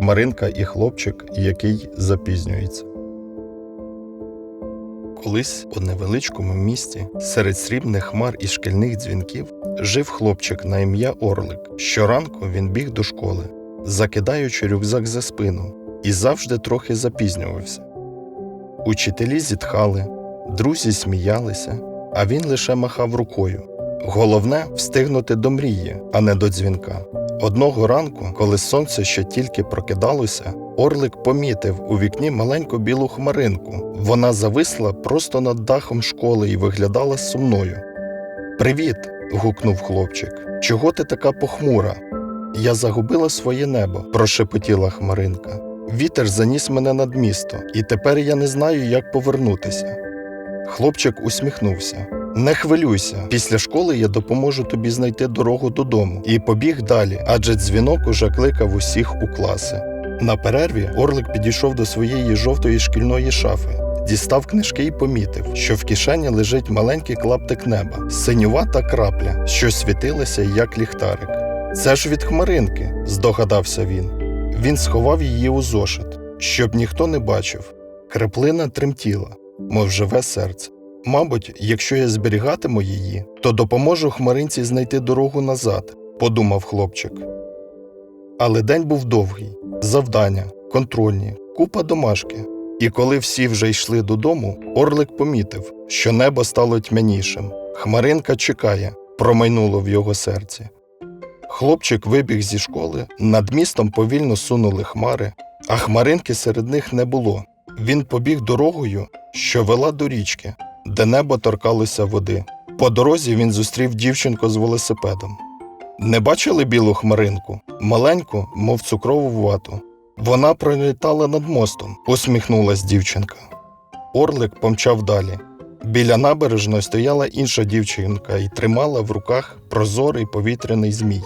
Хмаринка і хлопчик, який запізнюється. Колись у невеличкому місті серед срібних хмар і шкільних дзвінків жив хлопчик на ім'я Орлик. Щоранку він біг до школи, закидаючи рюкзак за спину, і завжди трохи запізнювався. Учителі зітхали, друзі сміялися, а він лише махав рукою. Головне встигнути до мрії, а не до дзвінка. Одного ранку, коли сонце ще тільки прокидалося, Орлик помітив у вікні маленьку білу хмаринку. Вона зависла просто над дахом школи і виглядала сумною. Привіт. гукнув хлопчик. Чого ти така похмура? Я загубила своє небо, прошепотіла хмаринка. Вітер заніс мене над місто, і тепер я не знаю, як повернутися. Хлопчик усміхнувся. Не хвилюйся, після школи я допоможу тобі знайти дорогу додому і побіг далі, адже дзвінок уже кликав усіх у класи. На перерві Орлик підійшов до своєї жовтої шкільної шафи, дістав книжки і помітив, що в кишені лежить маленький клаптик неба, синювата крапля, що світилася як ліхтарик. Це ж від хмаринки, здогадався він. Він сховав її у зошит, щоб ніхто не бачив. Краплина тремтіла, мов живе серце. Мабуть, якщо я зберігатиму її, то допоможу хмаринці знайти дорогу назад, подумав хлопчик. Але день був довгий завдання, контрольні, купа домашки. І коли всі вже йшли додому, Орлик помітив, що небо стало тьмянішим. Хмаринка чекає, промайнуло в його серці. Хлопчик вибіг зі школи, над містом повільно сунули хмари, а хмаринки серед них не було. Він побіг дорогою, що вела до річки, де небо торкалося води. По дорозі він зустрів дівчинку з велосипедом. Не бачили білу хмаринку, маленьку, мов цукрову вату. Вона пролітала над мостом, усміхнулась дівчинка. Орлик помчав далі. Біля набережної стояла інша дівчинка і тримала в руках прозорий повітряний змій.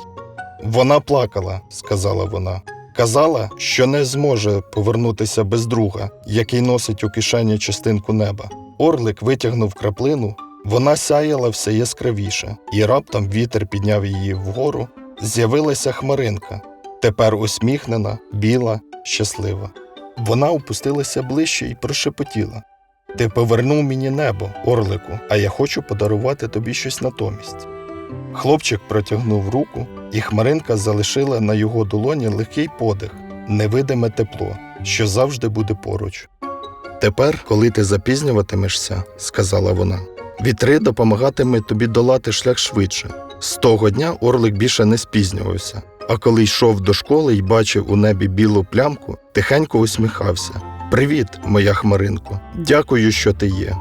Вона плакала, сказала вона. Казала, що не зможе повернутися без друга, який носить у кишені частинку неба. Орлик витягнув краплину, вона сяяла все яскравіше, і раптом вітер підняв її вгору. З'явилася хмаринка, тепер усміхнена, біла, щаслива. Вона опустилася ближче і прошепотіла. Ти повернув мені небо, орлику, а я хочу подарувати тобі щось натомість. Хлопчик протягнув руку, і хмаринка залишила на його долоні легкий подих, невидиме тепло, що завжди буде поруч. Тепер, коли ти запізнюватимешся, сказала вона, вітри допомагатимуть тобі долати шлях швидше. З того дня Орлик більше не спізнювався, а коли йшов до школи і бачив у небі білу плямку, тихенько усміхався. Привіт, моя хмаринко, дякую, що ти є.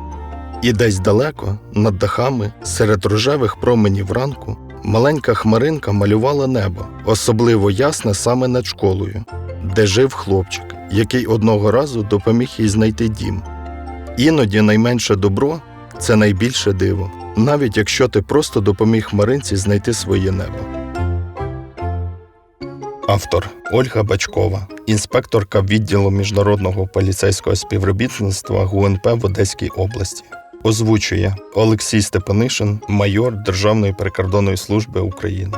І десь далеко, над дахами, серед рожевих променів ранку, маленька хмаринка малювала небо, особливо ясне саме над школою, де жив хлопчик, який одного разу допоміг їй знайти дім. Іноді найменше добро це найбільше диво, навіть якщо ти просто допоміг хмаринці знайти своє небо. Автор Ольга Бачкова, інспекторка відділу міжнародного поліцейського співробітництва ГУНП в Одеській області. Озвучує Олексій Степанишин, майор Державної прикордонної служби України.